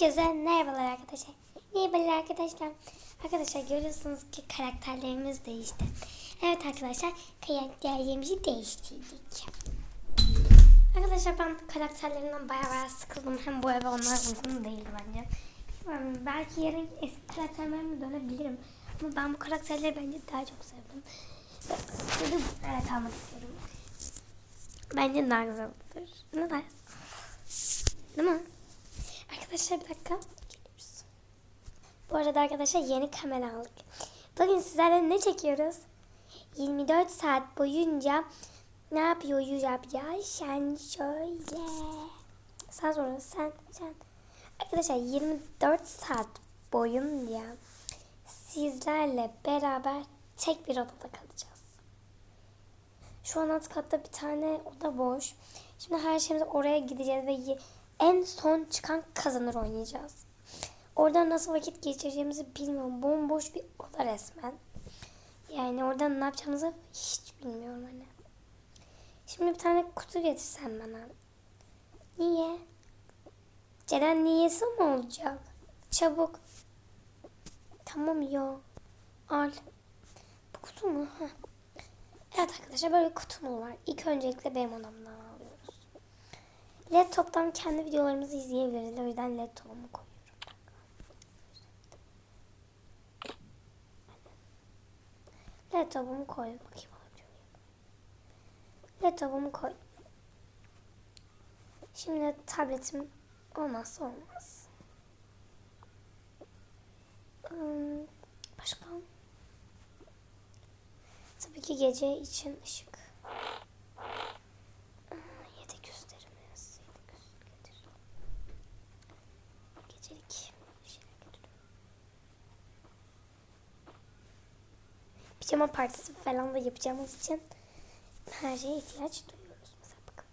Herkese merhabalar arkadaşlar. Merhabalar arkadaşlar. Arkadaşlar görüyorsunuz ki karakterlerimiz değişti. Evet arkadaşlar karakterlerimizi değiştirdik. Arkadaşlar ben karakterlerimden bayağı bayağı sıkıldım. Hem bu eve onlar uygun değildi bence. Bilmiyorum, belki yarın eski karakterlerime dönebilirim. Ama ben bu karakterleri bence daha çok sevdim. Dedim evet almak istiyorum. Bence daha güzel olur. Ne dersin? Değil mi? Arkadaşlar bir dakika. Geliyoruz. Bu arada arkadaşlar yeni kamera aldık. Bugün sizlerle ne çekiyoruz? 24 saat boyunca ne yapıyoruz yap ya? Sen şöyle. Sen sonra sen sen. Arkadaşlar 24 saat boyunca sizlerle beraber tek bir odada kalacağız. Şu an alt katta bir tane oda boş. Şimdi her şeyimiz oraya gideceğiz ve en son çıkan kazanır oynayacağız. Oradan nasıl vakit geçireceğimizi bilmiyorum. Bomboş bir oda resmen. Yani oradan ne yapacağımızı hiç bilmiyorum hani. Şimdi bir tane kutu getirsen bana. Niye? Ceren niyesi mi olacak? Çabuk. Tamam ya. Al. Bu kutu mu? Heh. Evet arkadaşlar böyle kutum var. İlk öncelikle benim odamdan. Laptop'tan kendi videolarımızı izleyebiliriz. O yüzden laptopumu koyuyorum. Laptopumu koy. Bakayım? Laptopumu koy. Şimdi tabletim olmazsa olmaz. Hmm, Başka? Tabii ki gece için ışık. Aa, Yedek gösterimiz. Yedek göster getir. Gecelik bir şeyler getiriyorum. Pijama partisi falan da yapacağımız için her şeye ihtiyaç duyuyoruz. Mesela bakın.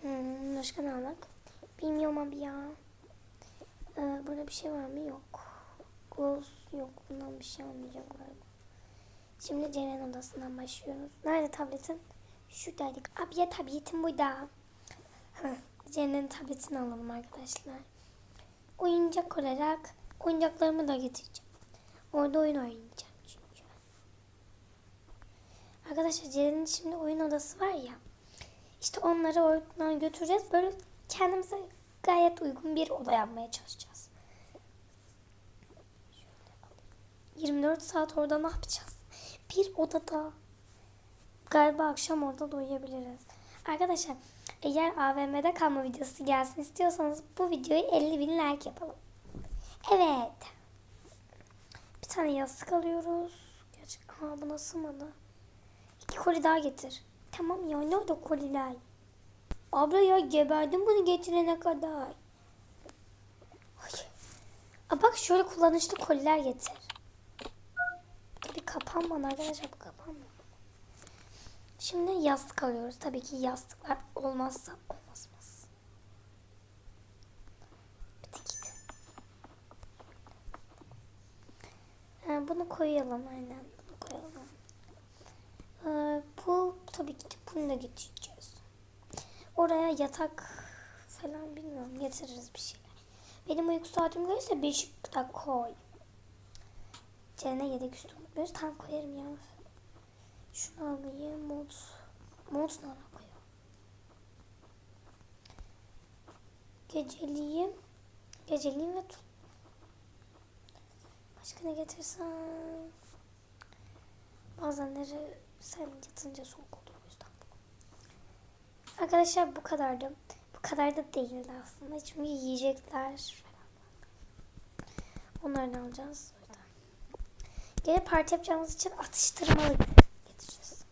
Hmm, başka ne alak? Bilmiyorum abi ya. Ee, burada bir şey var mı? Yok. Gloss yok. Bundan bir şey almayacağım galiba. Şimdi Ceren odasından başlıyoruz. Nerede tabletin? Şuradaydık. Abi ya tabletim burada. Ceren'in tabletini alalım arkadaşlar. Oyuncak olarak oyuncaklarımı da getireceğim. Orada oyun oynayacağım çünkü. Arkadaşlar Ceren'in şimdi oyun odası var ya. İşte onları oradan götüreceğiz. Böyle kendimize gayet uygun bir oda yapmaya çalışacağız. 24 saat orada ne yapacağız? Bir odada. Galiba akşam orada da uyuyabiliriz. Arkadaşlar eğer AVM'de kalma videosu gelsin istiyorsanız bu videoyu 50 bin like yapalım. Evet. Tane yastık alıyoruz. Gerçi aa, buna sığmadı. İki koli daha getir. Tamam ya ne oldu koliler? Abla ya geberdim bunu getirene kadar. Ay. Aa, bak şöyle kullanışlı koliler getir. Tabii kapanmadı arkadaşlar bu kapanmadı. Şimdi yastık alıyoruz. Tabii ki yastıklar olmazsa olmazmaz. Bir de git. Bunu koyalım aynen. Bunu koyalım. Ee, bu tabii ki de bunu da getireceğiz. Oraya yatak falan bilmiyorum getiririz bir şeyler. Benim uyku saatim gelirse beşik de koy. Ceren'e yedek üstü unutmuyoruz. Tam koyarım ya. Şunu alayım. Mont. Mont ne ya? Geceliğim. Geceliğim ve tut. Başka ne getirsem? Bazenleri sen yatınca soğuk olur o yüzden. Arkadaşlar bu kadardı. Bu kadar da değildi aslında. Çünkü yiyecekler falan. Onları da alacağız. Gene parti yapacağımız için atıştırmalık getireceğiz.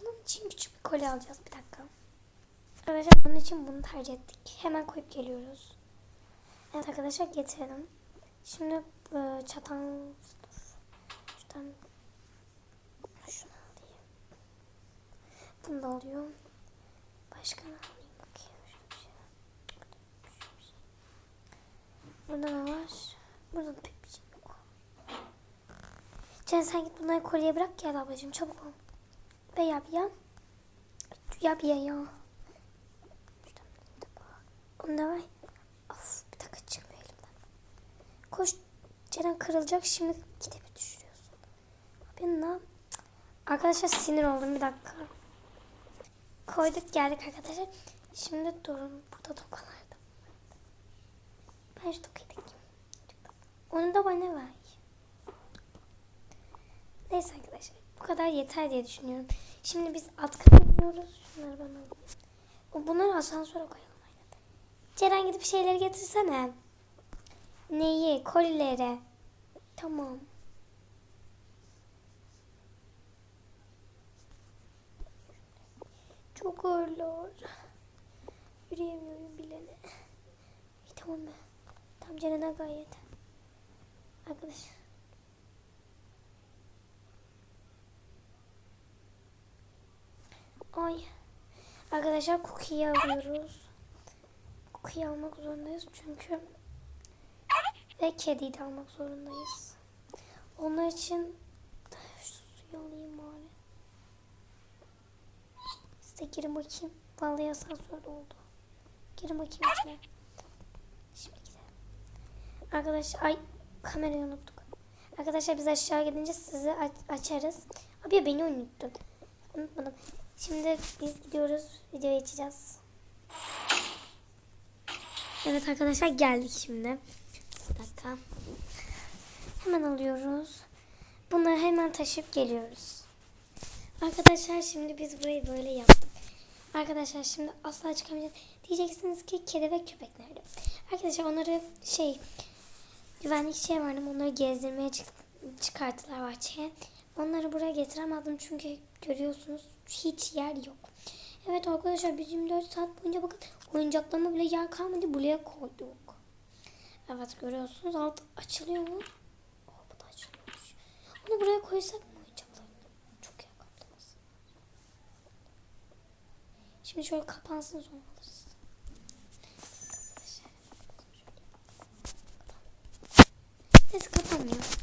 Bunun için küçük bir kolye alacağız. Bir dakika. Arkadaşlar bunun için bunu tercih ettik. Hemen koyup geliyoruz. Evet arkadaşlar getirelim. Şimdi e, çatan. Şuradan şunu alayım. Bunu da alıyorum. Başka ne alayım bakayım. Şöyle bir şey. Şöyle bir şey. Burada ne var? Burada da pek bir şey yok. Can sen git bunları kolye bırak gel ablacığım çabuk ol. Ve yap ya. Ya bir ya ya. Da ver. Of bir dakika çıkmıyor elimden. Koş. Ceren kırılacak şimdi kitabı düşürüyorsun. Ben ne. Arkadaşlar sinir oldum bir dakika. Koyduk geldik arkadaşlar. Şimdi durun burada tokalarda. Ben şu tokayı takayım. Onu da bana ver. Neyse arkadaşlar bu kadar yeter diye düşünüyorum. Şimdi biz alt kata iniyoruz. Şunları bana alayım. Bunları asansöre koyalım. aynen. Ceren gidip şeyleri getirsene. Neyi? Kolileri. Tamam. Çok ağırlar. Yürüyemiyorum bilene. İyi, tamam be. Tam Ceren'e gayet. Arkadaşlar. Ay. Arkadaşlar cookie'yi alıyoruz. Cookie'yi almak zorundayız çünkü ve kediyi de almak zorundayız. Onlar için şu suyu alayım bari. Size girin bakayım. Vallahi asansörde oldu. Girin bakayım içine. Şimdi gidelim. Arkadaşlar ay kamerayı unuttuk. Arkadaşlar biz aşağı gidince sizi aç- açarız. Abi ya beni unuttun. Unutmadım. Şimdi biz gidiyoruz. Videoyu açacağız. Evet arkadaşlar geldik şimdi. Dakika. Hemen alıyoruz. Bunları hemen taşıp geliyoruz. Arkadaşlar şimdi biz burayı böyle yaptık. Arkadaşlar şimdi asla çıkamayacağız. Diyeceksiniz ki kedi ve köpek nerede? Arkadaşlar onları şey güvenlik şey vardı onları gezdirmeye çık- çıkarttılar bahçeye. Onları buraya getiremezdim çünkü görüyorsunuz hiç yer yok. Evet arkadaşlar biz 24 saat boyunca bakın oyuncaklarıma bile yer kalmadı buraya koyduk. Evet görüyorsunuz alt açılıyor mu? Oh, bu da açılıyormuş. Onu buraya koysak mı oyuncaklar? Çok kaplamaz. Şimdi şöyle kapansın sonra alırız. Neyse kapanmıyor.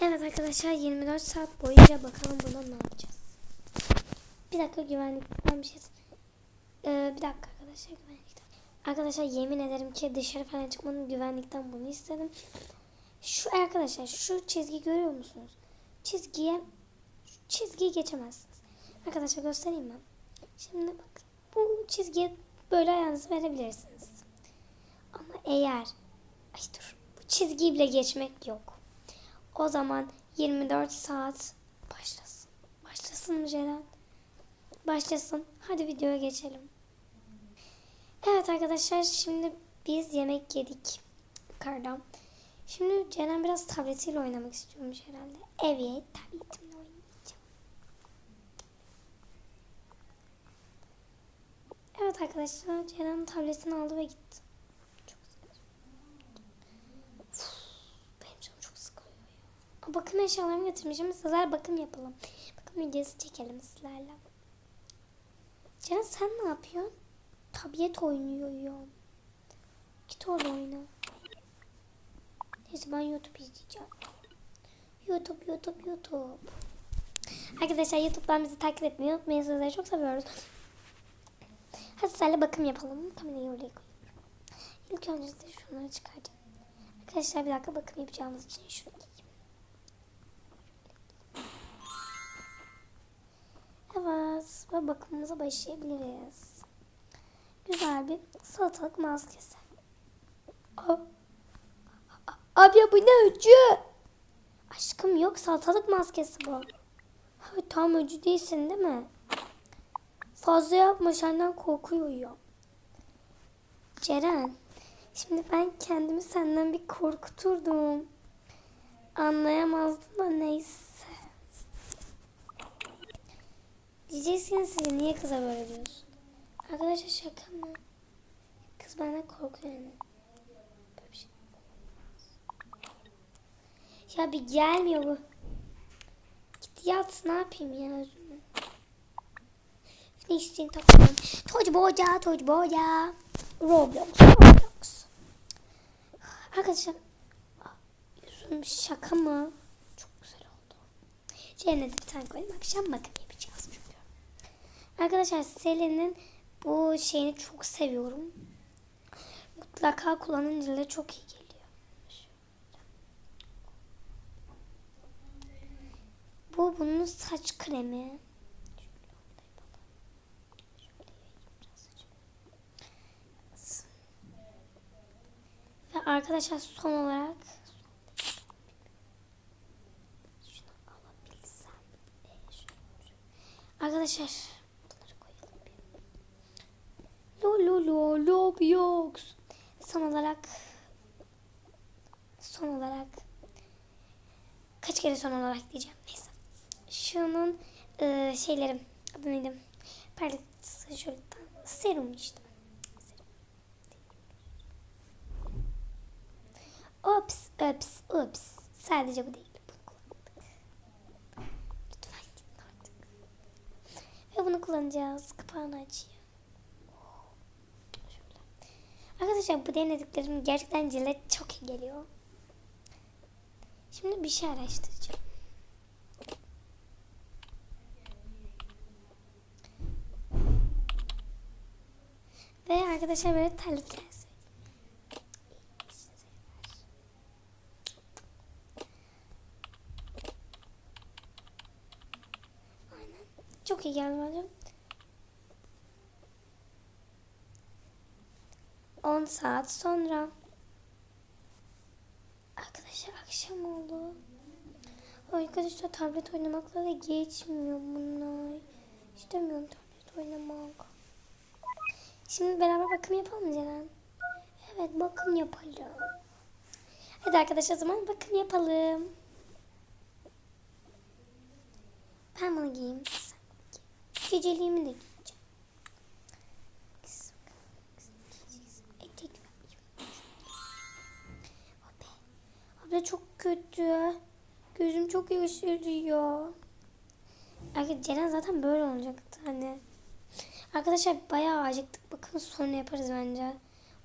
Evet arkadaşlar 24 saat boyunca bakalım buna ne yapacağız. Bir dakika güvenlikten bir şey. Ee, bir dakika arkadaşlar güvenlikten. Arkadaşlar yemin ederim ki dışarı falan çıkmanın güvenlikten bunu istedim. Şu arkadaşlar şu çizgi görüyor musunuz? Çizgiye çizgiyi geçemezsiniz. Arkadaşlar göstereyim mi? Şimdi bak bu çizgiye böyle ayağınızı verebilirsiniz. Ama eğer ay dur bu çizgiyi bile geçmek yok. O zaman 24 saat başlasın. Başlasın Ceren? Başlasın. Hadi videoya geçelim. Evet arkadaşlar şimdi biz yemek yedik yukarıdan. Şimdi Ceren biraz tabletiyle oynamak istiyormuş herhalde. Evet tabletimle oynayacağım. Evet arkadaşlar Ceren tabletini aldı ve gitti. Çok. Uf, Benim canım çok sıkılıyor ya. Bakım eşyalarımı getirmişim. Sizler bakım yapalım. Bakım videosu çekelim sizlerle. Ceren sen ne yapıyorsun? Tablet oynuyor ya. Git orada oyna. Neyse ben YouTube izleyeceğim. YouTube, YouTube, YouTube. Arkadaşlar YouTube'dan bizi takip etmeyi unutmayın. Sizleri çok seviyoruz. Hadi sizlerle bakım yapalım. Kamerayı oraya koyuyorum. İlk önce de şunları çıkartayım. Arkadaşlar bir dakika bakım yapacağımız için şunu giyeyim. Evet ve bakımımıza başlayabiliriz. Güzel bir salatalık maskesi. Abi ya bu ne öcü? Aşkım yok salatalık maskesi bu. Ha, tam öcü değilsin değil mi? Fazla yapma senden korkuyor ya. Ceren. Şimdi ben kendimi senden bir korkuturdum. Anlayamazdın da neyse. Diyeceksiniz size niye kıza böyle diyorsun? Arkadaşlar şaka mı? Kız benden korkuyor yani. Şey. Ya bir gelmiyor bu. Git yat ne yapayım ya özümle. Ne isteyin takıyorum. Toç boca, boca. Roblox, Roblox. Arkadaşlar. Yüzüm şaka mı? Çok güzel oldu. Cennete bir tane koyayım. Akşam bakım yapacağız çünkü. Arkadaşlar Selin'in bu şeyini çok seviyorum. Mutlaka kullanınca da çok iyi geliyor. Bu bunun saç kremi. Ve arkadaşlar son olarak şunu- Arkadaşlar bunları koyalım bir. Lo lo lo Roblox. Son olarak son olarak kaç kere son olarak diyeceğim neyse. Şunun e, şeylerim adı neydi? Parlatıcı şuradan serum işte. Ops, ops, ops. Sadece bu değil. Bunu kullandık. Lütfen gidin artık. Ve bunu kullanacağız. Kapağını açayım. Şöyle. Arkadaşlar bu denediklerim gerçekten cilet çok iyi geliyor. Şimdi bir şey araştıracağım. Ve arkadaşlar böyle. Aynen. Çok iyi geldi bence. 10 saat sonra. Arkadaşlar akşam oldu. Arkadaşlar tablet oynamakla da geçmiyor bunlar. İstemiyorum tablet oynamak. Şimdi beraber bakım yapalım mı Ceren? Evet bakım yapalım. Hadi arkadaşlar o zaman bakım yapalım. Ben bunu giyeyim. Geceliğimi de giyeceğim. Abla çok kötü. Gözüm çok yaşarıyor. Arkadaşlar Ceren zaten böyle olacaktı hani. Arkadaşlar bayağı acıktık. Bakın sonra yaparız bence.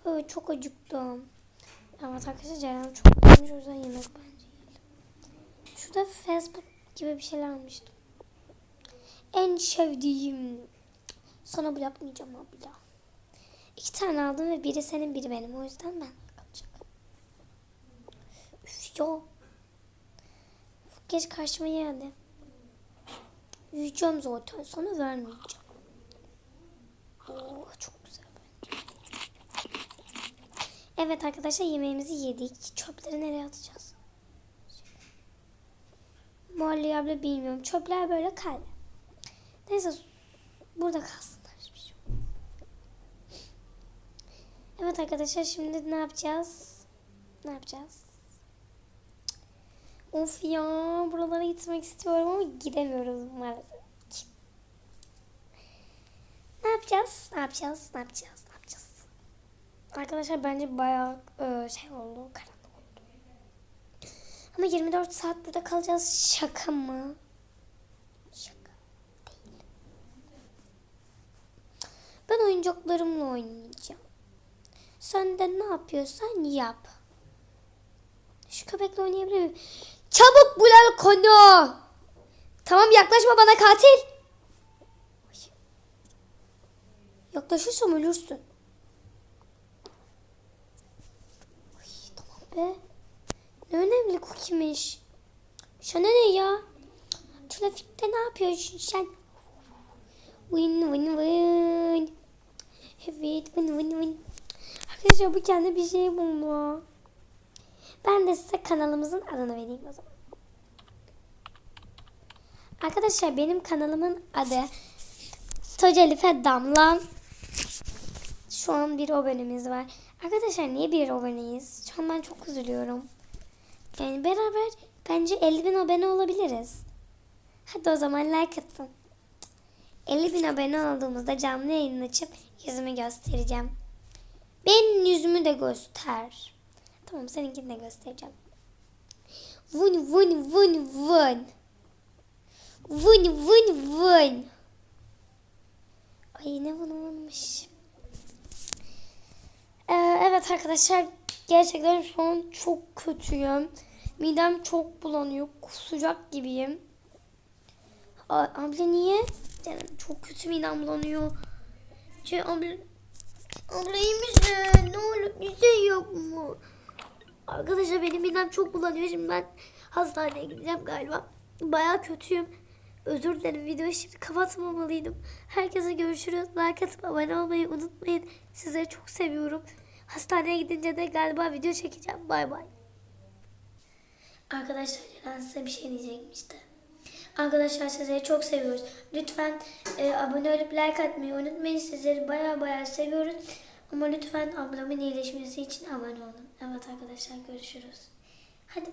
Evet çok acıktım. Evet arkadaşlar Ceren çok acıkmış o yüzden yemek bence yiyelim. Şurada Facebook gibi bir şeyler almıştım. En sevdiğim. Sana bu yapmayacağım abla. İki tane aldım ve biri senin biri benim. O yüzden ben ya. Geç karşıma geldi. Yiyeceğim zaten. Sana vermeyeceğim. Oo, çok güzel bence. Evet arkadaşlar yemeğimizi yedik. Çöpleri nereye atacağız? Molly abla bilmiyorum. Çöpler böyle kaldı. Neyse burada kalsınlar. Evet arkadaşlar şimdi ne yapacağız? Ne yapacağız? Of ya buralara gitmek istiyorum ama gidemiyoruz maalesef. Ne yapacağız? Ne yapacağız? Ne yapacağız? Ne yapacağız? Arkadaşlar bence bayağı e, şey oldu. Karanlık oldu. Ama 24 saat burada kalacağız. Şaka mı? Şaka değil. Ben oyuncaklarımla oynayacağım. Sen de ne yapıyorsan yap. Şu köpekle oynayabilir miyim? Çabuk Bulal konu. Tamam yaklaşma bana katil. Yaklaşırsam ölürsün. Ay, tamam be. Ne önemli cookie'miş. Sana ne ya? Trafikte ne yapıyorsun sen? Win win win. Evet win win win. Arkadaşlar bu kendi bir şey buldu. Ben de size kanalımızın adını vereyim o zaman. Arkadaşlar benim kanalımın adı Tocalife Damla. Şu an bir abonemiz var. Arkadaşlar niye bir aboneyiz? Şu an ben çok üzülüyorum. Yani beraber bence 50 bin abone olabiliriz. Hadi o zaman like atın. 50 bin abone olduğumuzda canlı yayın açıp yüzümü göstereceğim. Benim yüzümü de göster. Tamam seninkini de göstereceğim. Vun vun vun vun. Vun vun vun. Ay ne vun vunmuş. Ee, evet arkadaşlar gerçekten şu an çok kötüyüm. Midem çok bulanıyor. Kusacak gibiyim. A- abla niye? Canım çok kötü midem bulanıyor. Şey abla, abla iyi misin? Ne olur bir şey yok mu? Arkadaşlar benim midem çok bulanıyor. Şimdi ben hastaneye gideceğim galiba. Baya kötüyüm. Özür dilerim videoyu şimdi kapatmamalıydım. Herkese görüşürüz. Like atıp abone olmayı unutmayın. Sizleri çok seviyorum. Hastaneye gidince de galiba video çekeceğim. Bay bay. Arkadaşlar size bir şey diyecekmişti. Arkadaşlar sizleri çok seviyoruz. Lütfen e, abone olup like atmayı unutmayın. Sizleri baya baya seviyoruz. Ama lütfen ablamın iyileşmesi için abone olun. Evet arkadaşlar görüşürüz. Hadi.